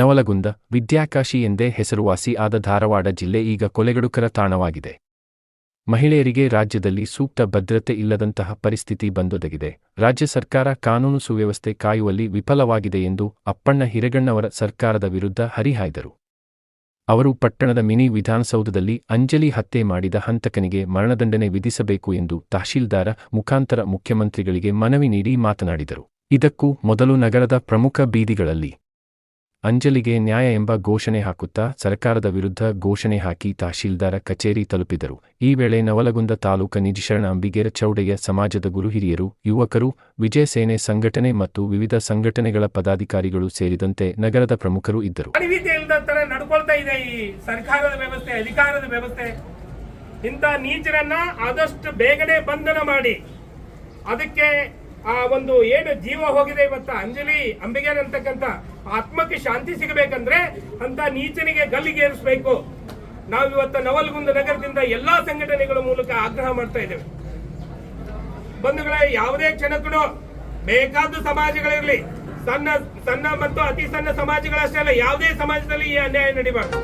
ನವಲಗುಂದ, ವಿದ್ಯಾಕಾಶಿ ಎಂದೇ ಹೆಸರುವಾಸಿ ಆದ ಧಾರವಾಡ ಜಿಲ್ಲೆ ಈಗ ಕೊಲೆಗಡುಕರ ತಾಣವಾಗಿದೆ. ಮಹಿಳೆಯರಿಗೆ ರಾಜ್ಯದಲ್ಲಿ ಸೂಕ್ತ ಭದ್ರತೆ ಇಲ್ಲದಂತಹ ಪರಿಸ್ಥಿತಿ ಬಂದೊದಗಿದೆ. ರಾಜ್ಯ ಸರ್ಕಾರ ಕಾನೂನು ಸುವ್ಯವಸ್ಥೆ ಕಾಯುವಲ್ಲಿ ವಿಫಲವಾಗಿದೆ ಎಂದು ಅಪ್ಪಣ್ಣ ಹಿರಗಣ್ಣವರ ಸರ್ಕಾರದ ವಿರುದ್ಧ ಹರಿಹಾಯ್ದರು. ಅವರು ಪಟ್ಟಣದ ಮಿನಿ ವಿಧಾನಸೌಧದಲ್ಲಿ ಅಂಜಲಿ ಹತ್ಯೆ ಮಾಡಿದ ಹಂತಕನಿಗೆ ಮರಣದಂಡನೆ ವಿಧಿಸಬೇಕು ಎಂದು ತಹಶೀಲ್ದಾರ ಮುಖಾಂತರ ಮುಖ್ಯಮಂತ್ರಿಗಳಿಗೆ ಮನವಿ ನೀಡಿ ಮಾತನಾಡಿದರು. ಇದಕ್ಕೂ ಮೊದಲು ನಗರದ ಪ್ರಮುಖ ಬೀದಿಗಳಲ್ಲಿ ಅಂಜಲಿಗೆ ನ್ಯಾಯ ಎಂಬ ಘೋಷಣೆ ಹಾಕುತ್ತಾ ಸರ್ಕಾರದ ವಿರುದ್ಧ ಘೋಷಣೆ ಹಾಕಿ ತಹಶೀಲ್ದಾರ ಕಚೇರಿ ತಲುಪಿದರು. ಈ ವೇಳೆ ನವಲಗುಂದ ತಾಲೂಕ ನಿಜಿಶರಣ ಅಂಬಿಗೇರ ಚೌಡಯ್ಯ ಸಮಾಜದ ಗುರು ಹಿರಿಯರು, ಯುವಕರು, ವಿಜಯ ಸೇನೆ ಸಂಘಟನೆ ಮತ್ತು ವಿವಿಧ ಸಂಘಟನೆಗಳ ಪದಾಧಿಕಾರಿಗಳು ಸೇರಿದಂತೆ ನಗರದ ಪ್ರಮುಖರು ಇದ್ದರು. ಸರ್ಕಾರದ ಇಂಥ ನೀಚರನ್ನ ಆದಷ್ಟು ಬೇಗನೆ ಬಂಧನ ಮಾಡಿ. ಅದಕ್ಕೆ ಆ ಒಂದು ಏನು ಜೀವ ಹೋಗಿದೆ ಇವತ್ತ ಅಂಜಲಿ ಅಂಬಿಗೆ ಅಂತಕ್ಕಂಥ ಆತ್ಮಕ್ಕೆ ಶಾಂತಿ ಸಿಗಬೇಕಂದ್ರೆ ಅಂತ ನೀಚನಿಗೆ ಗಲ್ಲಿಗೇರಿಸಬೇಕು ನಾವು ಇವತ್ತ ನವಲ್ಗುಂದ ನಗರದಿಂದ ಎಲ್ಲಾ ಸಂಘಟನೆಗಳ ಮೂಲಕ ಆಗ್ರಹ ಮಾಡ್ತಾ ಇದ್ದೇವೆ. ಬಂಧುಗಳೇ, ಯಾವುದೇ ಕ್ಷಣಕ್ಕೂ ಬೇಕಾದ ಸಮಾಜಗಳಿರಲಿ, ಸಣ್ಣ ಸಣ್ಣ ಮತ್ತು ಅತಿ ಸಣ್ಣ ಸಮಾಜಗಳಷ್ಟೇ ಅಲ್ಲ, ಯಾವುದೇ ಸಮಾಜದಲ್ಲಿ ಈ ಅನ್ಯಾಯ ನಡಿಬಾರ್ದು.